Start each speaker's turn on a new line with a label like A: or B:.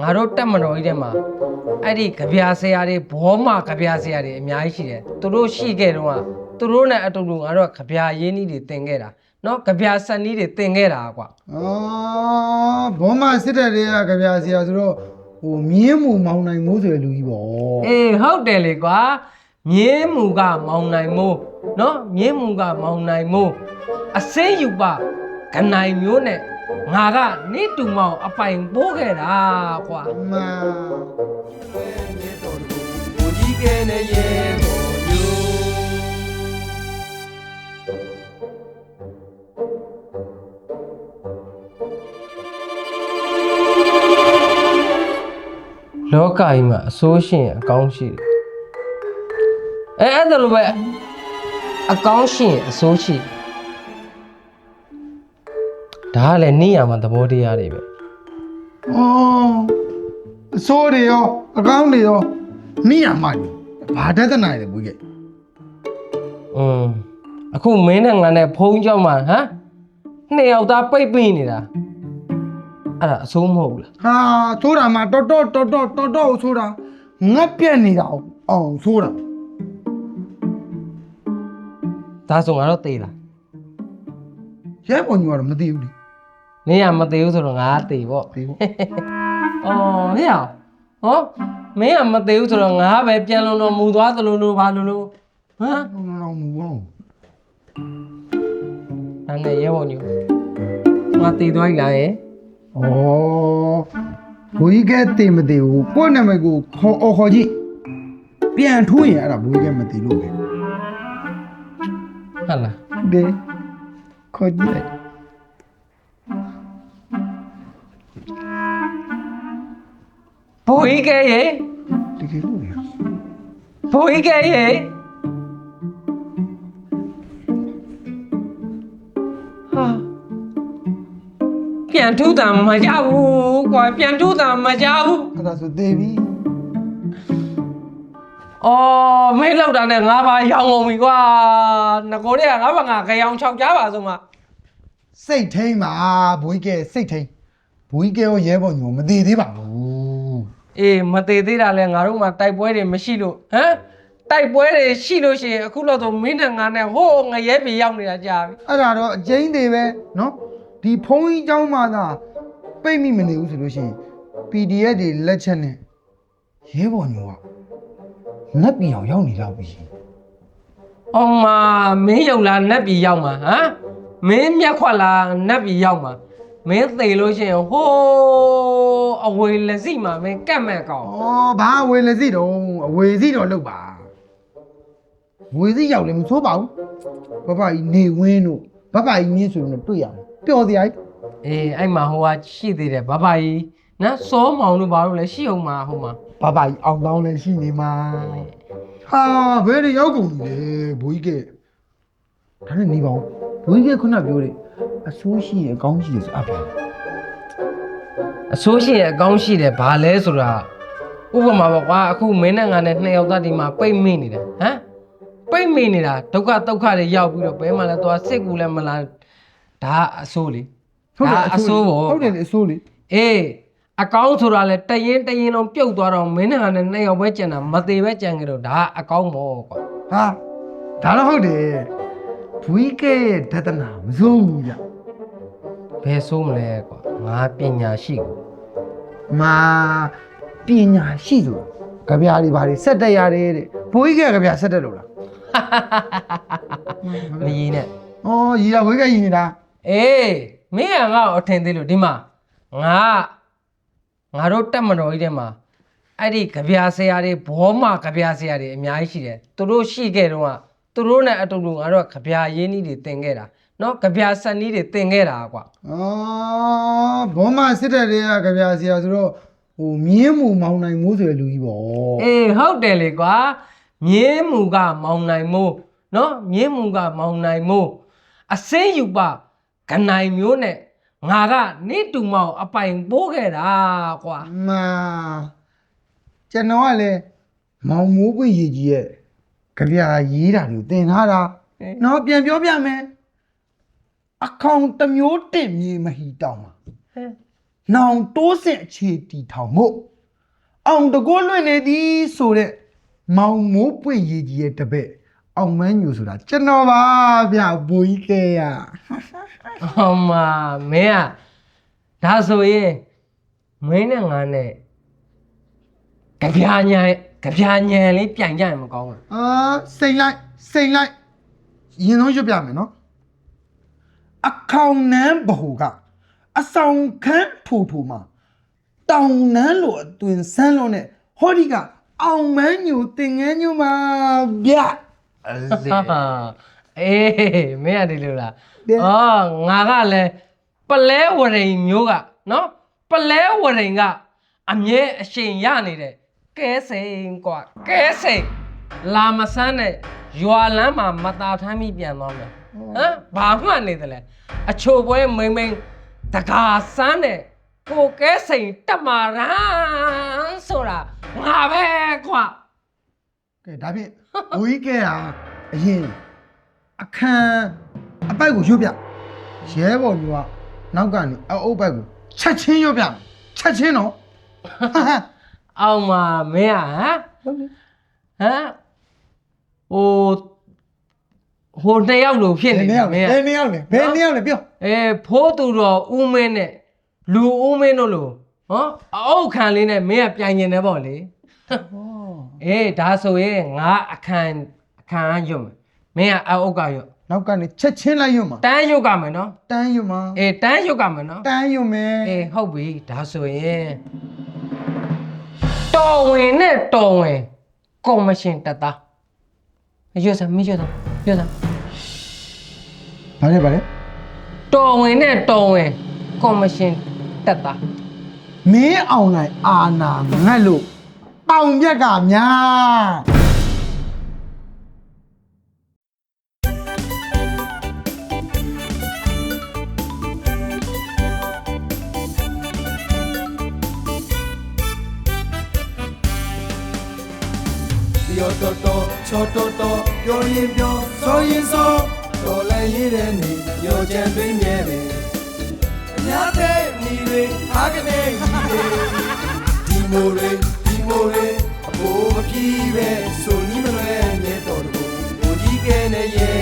A: ငါတို့တက်မတော်ကြီးထဲမှာအဲ့ဒီကြပြာဆရာတွေဘောမကြပြာဆရာတွေအများကြီးရှိတယ်သူတို့ရှိခဲ့တော့ကသူတို့နဲ့အတူတူငါတို့ကကြပြာရင်းနှီးတွေတင်ခဲ့တာနော်ကြပြာစက်နီးတွေတင်ခဲ့တာကွာ
B: အော်ဘောမစစ်တဲ့တွေကကြပြဆရာဆိုတော့ဟိုမြင်းမူမောင်းနိုင်မိုးဆိုတဲ့လူကြီးပေါ့
A: အေးဟုတ်တယ်လေကွာမြင်းမူကမောင်နိုင်မိုးနော်မြင်းမူကမောင်နိုင်မိုးအစင်းယူပကနိုင်မျိုးနဲ့ ငါကနေတူမောင်အပိုင်ပိုးခဲ့တာကွာ
B: အမှန်
A: ဘိုးကြီးကဲနဲ့ရဲဘော်မျိုးလောကကြီးမှာအဆိုးရှင်အကောင်းရှိတယ်အဲအဲ့ဒါလိုပဲအကောင်းရှင်အဆိုးရှိတယ် ဒါကလည်းနေရမှာသဘောတရားတွေပဲ
B: အော်အစိုးတွေရောအကောင်းတွေရောမိရမှကြီးဘာတတ်နိုင်လဲဘွေးက
A: อืมအခုမင်းနဲ့ငါနဲ့ဖုံးကြောက်မှာဟမ်နှစ်ယောက်သားပိတ်ပိနေတာအဲ့ဒါအဆိုးမဟုတ်ဘူးလား
B: ဟာဆိုးတာမှတော်တော်တော်တော်တော်တော်ဆိုးတာငက်ပြက်နေတာအောင်ဆိုးတာ
A: ဒါဆိုငါတော့သေလား
B: ရဲပေါ်ကြီးကတော့မသိဘူးလေ
A: နင်းကမသေးဘူးဆိုတော့ငါကသေပေါ့
B: သိဘူး
A: အော်ဟဲ့အောင်ဟောမင်းကမသေးဘူးဆိုတော့ငါကပဲပြန်လုံတော့မူသွားသလိုလိုဘာလိုလိုဟမ်
B: လုံးလုံးမူဘော
A: အဲ့နဲ့ရဲဘော်ညူငါသေသွားပြီလားဟဲ့
B: ဩဘွေးကတင်မသိဘူးကိုယ့်နာမည်ကိုခေါ်အော်ခေါ်ကြည့်ပြန်ထိုးရင်အဲ့ဒါဘွေးကမသိလို့ပဲ
A: ဟုတ်လား
B: ဒီခေါ်ကြည့်
A: ဘိုးကြီးကဲရေ
B: တကယ်လို့ရ
A: ဘိုးကြီးကဲရေဟာပြန်ထူးတာမကြဘူးကွာပြန်ထူးတာမကြဘူး
B: အဲ့ဒါဆိုသေးပြီ
A: အော်မေးလောက်တာနဲ့ငါပါရောင်းကုန်ပြီကွာငကိုတွေကငါဘာငါခရောင်ချောက်ကြပါဆုံးမ
B: စိတ်ထိန်ပါဘွေးကစိတ်ထိန်ဘွေးကရောရဲပေါ်ညိုမသေးသေးပါဘူး
A: အေးမသေးသေးတာလဲငါတို့မှတိုက်ပွဲတွေမရှိလို့ဟမ်တိုက်ပွဲတွေရှိလို့ရှိရင်အခုတော့ဆိုမင်းနဲ့ငါနဲ့ဟိုးငရဲပြေရောက်နေတာကြာပြီ
B: အဲ့ဒါတော့အကျဉ်းသေးပဲเนาะဒီဖုန်းကြီးเจ้าမှသာပိတ်မိမနေဘူးဆိုလို့ရှိရင် PDF တွေလက်ချက်နဲ့ရဲပေါ်ညိုကငက်ပြောင်ရောက်နေတော့ပြီ
A: အောင်မမင်းရောက်လာနတ်ပြည်ရောက်မှာဟမ်မင်းမျက်ခွက်လာနတ်ပြည်ရောက်မှာမင်းသေလို့ရှိရင်ဟိုး အဝေလက်စီမှာမင်းကတ်မဲ့ကောင်
B: ဩဘာဝေလစီတော့အဝေစီတော့လောက်ပါဝေစီရောက်လည်းမဆိုးပါဘူးဘဘကြီးနေဝင်းတို့ဘဘကြီးမြင်းဆိုတော့တွေ့ရတယ်ပျော်စရာကြီး
A: အေးအဲ့မှာဟိုကရှိသေးတယ်ဘဘကြီးနော်စောမောင်တို့ဘာလို့လဲရှိအောင်မှာဟိုမှာ
B: ဘဘကြီးအောင်တောင်းလည်းရှိနေမှာဟာဘယ်တွေရောက်ကုန်ပြီလေဘိုးကြီးကဒါနဲ့နေပါဦးဘိုးကြီးကခုနပြောတယ်အဆိုးရှိရအကောင်းရှိရဆိုအဖေ
A: အဆိုးရှိရင်အကောင်းရှိတယ်ဘာလဲဆိုတာဥပမာပေါ့ကွာအခုမင်းနဲ့ငါနဲ့နှစ်ယောက်သားဒီမှာပိတ်မိနေတယ်ဟမ်ပိတ်မိနေတာဒုက္ခဒုက္ခတွေရောက်ပြီးတော့ဘယ်မှလဲသွားစစ်ကူလည်းမလားဒါအဆိုးလေဒါအဆိုးပေါ့
B: ဟုတ်တယ်လေအဆိုးလေ
A: အေးအကောင်းဆိုတာလဲတရင်တရင်လုံးပြုတ်သွားတော့မင်းနဲ့ငါနဲ့နှစ်ယောက်ပဲကြံတာမသေးပဲကြံကြတော့ဒါအကောင်းပေါ့ကွာ
B: ဟာဒါတော့ဟုတ်တယ်ဘွေးကရဲ့ဒသနာမစိုးဘူးဗျ
A: ဘယ်ဆိုးမလဲကွာငါပညာရှိကို
B: မာပညာရှိဆိုတာကြပြားတွေဘာတွေဆက်တက်ရတယ်တဲ့ဘိုးကြီးကကြပြားဆက်တက်လို့လား
A: မရင်းနဲ့
B: ဩရီတာဘိုးကြီးကရီနေတာ
A: အေးမင်းကငါ့ကိုအထင်သေးလို့ဒီမှာငါငါတို့တက်မတော်ကြီးထဲမှာအဲ့ဒီကြပြာဆရာတွေဘောမကြပြာဆရာတွေအများကြီးရှိတယ်သူတို့ရှိခဲ့တော့ကသူတို့နဲ့အတူတူငါတို့ကကြပြာရင်းနှီးတွေတင်ခဲ့တာ နော်ကြပြာစက်နီးတွေတင်ခဲ့တာကွာ
B: ဩဘောမစစ်တဲ့တွေကကြပြားဆရာဆိုတော့ဟိုမြင်းမူမောင်းနိုင်မိုးဆိုတဲ့လူကြီးပေါ့
A: အေးဟုတ်တယ်လေကွာမြင်းမူကမောင်နိုင်မိုးနော်မြင်းမူကမောင်နိုင်မိုးအစင်းယူပကနိုင်မျိုးနဲ့ငါကနေတူမောင်အပိုင်ပိုးခဲ့တာကွာ
B: အမာကျွန်တော်ကလည်းမောင်မိုးပွင့်ရည်ကြီးရဲ့ကြပြာရေးတာတွေကိုသင်ထားတာ
A: ဟဲ့
B: နော်ပြန်ပြောပြမယ် အခေါင်တစ်မျိုးတင်မြေမဟီတောင်းပါ
A: ဟဲ့
B: နောင်တိုးစစ်အခြေတီထောင်မှုအောင်တကောလွင့်နေသည်ဆိုတဲ့မောင်မိုးပွင့်ရည်ကြီးရဲ့တပည့်အောင်မန်းညူဆိုတာကျွန်တော်ပါဗျဘူကြီးကဲရ
A: ဟောမမင်းကဒါဆိုရင်မင်းနဲ့ငါနဲ့ကြပြာညာကြပြာညာလေးပြန်ကြရင်မကောင်းဘူး
B: အာစိန်လိုက်စိန်လိုက်ရင်တော့ရွတ်ပြမယ်နော် အခေါင်နန်းဘဟုကအဆောင်ခန်းထူထူမှာတောင်နန်းလိုအသွင်ဆန်းလုံးနဲ့ဟောဒီကအောင်မန်းညူတင်ငန်းညူမှာဗျအဲ့လေ
A: ဟာအေးမင်းရတယ်လို့လား
B: တဲ့
A: အော်ငါကလည်းပလဲဝရိန်မျိုးကနော်ပလဲဝရိန်ကအမြဲအရှင်ရနေတယ်ကဲစိန်กว่าကဲစိန်လာမဆန်းနဲ့ရွာလမ်းမှာမတာထမ်းပြီးပြန်သွားမယ် ဟမ်ဘာမှနေတယ်လဲအချိုပွဲမိမ့်မိန်တကာဆန်းနဲ့ကိုကဲစိန်တက်မာရန်ဆိုတာငါပဲကွာ
B: ကဲဒါဖြင့်ဘူကြီးကဲဟာအရင်အခန်းအပိုက်ကိုရွတ်ပြရဲဘော်ညူကနောက်ကနေအအုပ်ပိုက်ကိုချက်ချင်းရွတ်ပြမယ်ချက်ချင်းတော့ဟာဟာ
A: အောင်မမင်းอ่ะဟမ်ဟမ်ဟို ဟိုနှစ်ယောက်လို့ဖြစ်
B: ဘယ်
A: နေ
B: နေရောက်လဲ
A: မင်း
B: ဘယ်နေရောက်လဲဘယ်နေရောက်လဲပြော
A: အဲဖိုးသူတော်ဦးမင်းနဲ့လူဦးမင်းတို့လို့ဟောအအုတ်ခံလေးနဲ့မင်းကပြိုင်နေတယ်ပေါ့လေအေးဒါဆိုရင်ငါအခန်းအခန်းကရွတ်မယ်မင်းကအအုတ်ကရွတ်
B: နောက်ကနေချက်ချင်းလိုက်ရွတ်မှာ
A: တန်းရွတ်ကမယ်နော်
B: တန်းရွတ်မှာ
A: အေးတန်းရွတ်ကမယ်နော်
B: တန်းရွတ်မယ်
A: အေးဟုတ်ပြီဒါဆိုရင်တော်ဝင်နဲ့တော်ဝင်ကော်မရှင်တက်သားရွတ်စမ်းမရွတ်စမ်းရွတ်စမ်း
B: ဘာလဲဘာလဲ
A: တော်ဝင်နဲ့တော်ဝင်ကော်မရှင်တက်သား
B: မင်းအောင်လိုက်အာနာငတ်လို့ပေါင်ပြက်ကများ
C: ပြောတော်တော်ချောတော်တော်ပြောရင်ပြောဆိုရင်ဆို တော်လည်းရည်တဲ့နေညိုချမ်းသွင်းမြဲတယ်အများတဲ့ညီတွေအားကနေကြီးတွေဒီမိုတွေဒီမိုတွေအဖို့မပြေးပဲဆိုနီးမလွဲမြဲတော်တော်ကိုကြီးကဲနဲ့ရဲ့